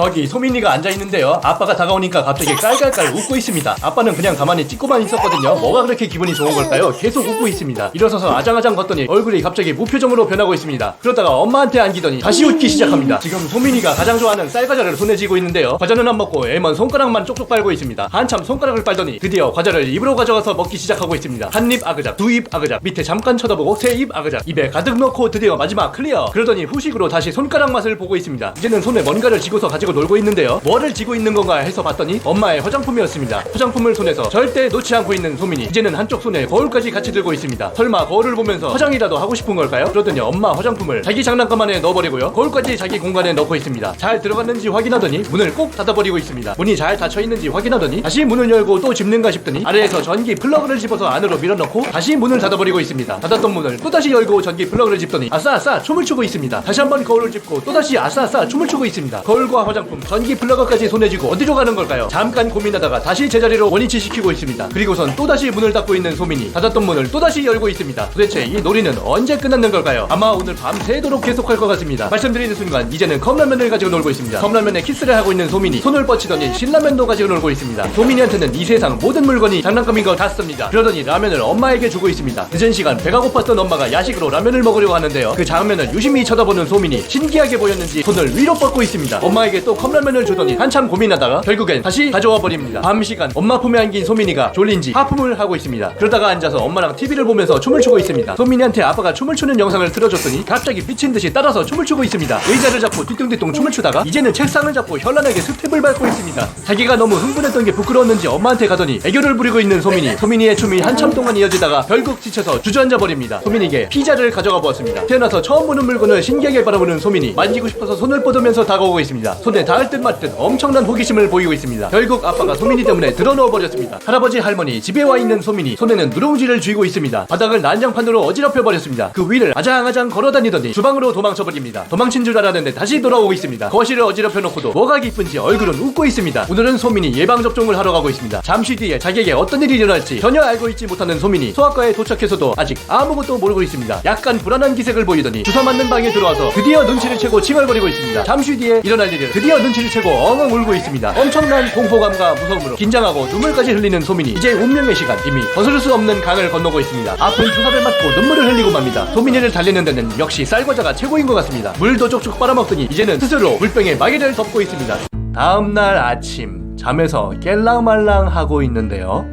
저기 소민이가 앉아 있는데요. 아빠가 다가오니까 갑자기 깔깔깔 웃고 있습니다. 아빠는 그냥 가만히 찍고만 있었거든요. 뭐가 그렇게 기분이 좋은 걸까요? 계속 웃고 있습니다. 일어서서 아장아장 걷더니 얼굴이 갑자기 무표정으로 변하고 있습니다. 그러다가 엄마한테 안기더니 다시 웃기 시작합니다. 지금 소민이가 가장 좋아하는 쌀과자를 손에 쥐고 있는데요. 과자는 안 먹고 애먼 손가락만 쪽쪽 빨고 있습니다. 한참 손가락을 빨더니 드디어 과자를 입으로 가져가서 먹기 시작하고 있습니다. 한 입 아그작, 두 입 아그작, 밑에 잠깐 쳐다보고 세 입 아그작, 입에 가득 넣고 드디어 마지막 클리어. 그러더니 후식으로 다시 손가락 맛을 보고 있습니다. 이제는 손에 뭔가를 쥐고서 가지고 놀고 있는데요. 뭐를 쥐고 있는 건가 해서 봤더니 엄마의 화장품이었습니다. 화장품을 손에서 절대 놓지 않고 있는 소민이 이제는 한쪽 손에 거울까지 같이 들고 있습니다. 설마 거울을 보면서 화장이라도 하고 싶은 걸까요? 그러더니 엄마 화장품을 자기 장난감 안에 넣어버리고요. 거울까지 자기 공간에 넣고 있습니다. 잘 들어갔는지 확인하더니 문을 꼭 닫아버리고 있습니다. 문이 잘 닫혀 있는지 확인하더니 다시 문을 열고 또 집는가 싶더니 아래에서 전기 플러그를 집어서 안으로 밀어넣고 다시 문을 닫아버리고 있습니다. 닫았던 문을 또다시 열고 전기 플러그를 집더니 아싸 아싸 춤을 추고 있습니다. 다시 한번 거울을 짚고 또다시 아싸 아싸 춤을 추고 있습니다. 거울과 화장품, 전기 플러그까지 손에 쥐고 어디로 가는 걸까요? 잠깐 고민하다가 다시 제자리로 원위치 시키고 있습니다. 그리고선 또다시 문을 닫고 있는 소민이 닫았던 문을 또다시 열고 있습니다. 도대체 이 놀이는 언제 끝나는 걸까요? 아마 오늘 밤새도록 계속할 것 같습니다. 말씀드리는 순간 이제는 컵라면을 가지고 놀고 있습니다. 컵라면에 키스를 하고 있는 소민이 손을 뻗치더니 신라면도 가지고 놀고 있습니다. 소민이한테는 이 세상 모든 물건이 장난감인 것 같습니다. 그러더니 라면을 엄마에게 주고 있습니다. 늦은 시간 배가 고팠던 엄마가 야식으로 라면을 먹으려고 하는데요. 그 장면을 유심히 쳐다보는 소민이 신기하게 보였는지 손을 위로 뻗고 있습니다. 엄마에게 또 컵라면을 주더니 한참 고민하다가 결국엔 다시 가져와 버립니다. 밤 시간 엄마 품에 안긴 소민이가 졸린지 하품을 하고 있습니다. 그러다가 앉아서 엄마랑 TV를 보면서 춤을 추고 있습니다. 소민이한테 아빠가 춤을 추는 영상을 틀어줬더니 갑자기 미친 듯이 따라서 춤을 추고 있습니다. 의자를 잡고 뒤뚱뒤뚱 춤을 추다가 이제는 책상을 잡고 현란하게 스텝을 밟고 있습니다. 자기가 너무 흥분했던 게 부끄러웠는지 엄마한테 가더니 애교를 부리고 있는 소민이 소민이의 춤이 한참 동안 이어지다가 결국 지쳐서 주저앉아 버립니다. 소민이에게 피자를 가져가 보았습니다. 태어나서 처음 보는 물건을 신기하게 바라보는 소민이 만지고 싶어서 손을 뻗으면서 다가오고 있습니다. 손에 닿을 듯 말듯 엄청난 호기심을 보이고 있습니다. 결국 아빠가 소민이 때문에 들어넣어 버렸습니다. 할아버지 할머니 집에 와 있는 소민이 손에는 누룽지를 쥐고 있습니다. 바닥을 난장판으로 어지럽혀 버렸습니다. 그 위를 아장아장 걸어다니더니 주방으로 도망쳐 버립니다. 도망친 줄 알았는데 다시 돌아오고 있습니다. 거실을 어지럽혀 놓고도 뭐가 기쁜지 얼굴은 웃고 있습니다. 오늘은 소민이 예방 접종을 하러 가고 있습니다. 잠시 뒤에 자기에게 어떤 일이 일어날지 전혀 알고 있지 못하는 소민이 소아과에 도착해서도 아직 아무것도 모르고 있습니다. 약간 불안한 기색을 보이더니 주사 맞는 방에 들어와서 드디어 눈치를 채고 칭얼거리고 있습니다. 잠시 뒤에 일어날 일을 드디어 눈치를 채고 엉엉 울고 있습니다. 엄청난 공포감과 무서움으로 긴장하고 눈물까지 흘리는 소민이 이제 운명의 시간 이미 거스를 수 없는 강을 건너고 있습니다. 아픈 주사를 맞고 눈물을 흘리고 맙니다. 소민이를 달리는 데는 역시 쌀과자가 최고인 것 같습니다. 물도 쪽쪽 빨아먹더니 이제는 스스로 물병에 마개를 덮고 있습니다. 다음날 아침 잠에서 깰랑말랑 하고 있는데요.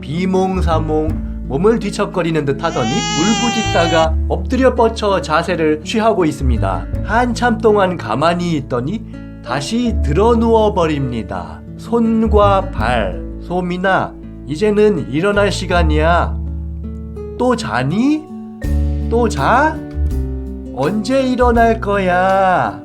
비몽사몽 몸을 뒤척거리는 듯 하더니 울부짖다가 엎드려 뻗쳐 자세를 취하고 있습니다. 한참 동안 가만히 있더니 다시 들어 누워 버립니다. 손과 발, 소민아, 이제는 일어날 시간이야. 또 자니? 또 자? 언제 일어날 거야?